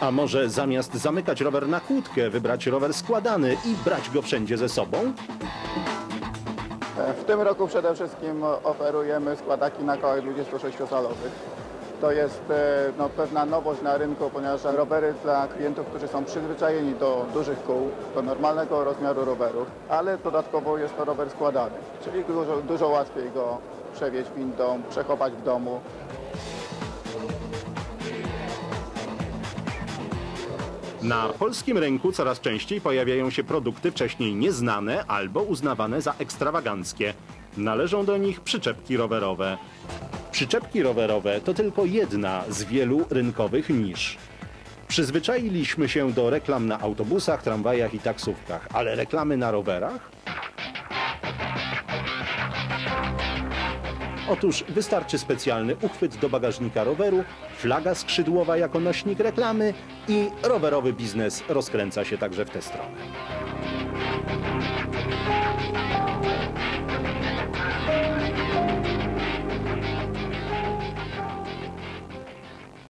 A może zamiast zamykać rower na kłódkę, wybrać rower składany i brać go wszędzie ze sobą? W tym roku przede wszystkim oferujemy składaki na kołach 26-calowych. To jest e, no, pewna nowość na rynku, ponieważ rowery dla klientów, którzy są przyzwyczajeni do dużych kół, do normalnego rozmiaru rowerów, ale dodatkowo jest to rower składany, czyli dużo, dużo łatwiej go przewieźć windą, przechować w domu. Na polskim rynku coraz częściej pojawiają się produkty wcześniej nieznane albo uznawane za ekstrawaganckie. Należą do nich przyczepki rowerowe. Przyczepki rowerowe to tylko jedna z wielu rynkowych nisz. Przyzwyczailiśmy się do reklam na autobusach, tramwajach i taksówkach, ale reklamy na rowerach? Otóż wystarczy specjalny uchwyt do bagażnika roweru, flaga skrzydłowa jako nośnik reklamy i rowerowy biznes rozkręca się także w tę stronę.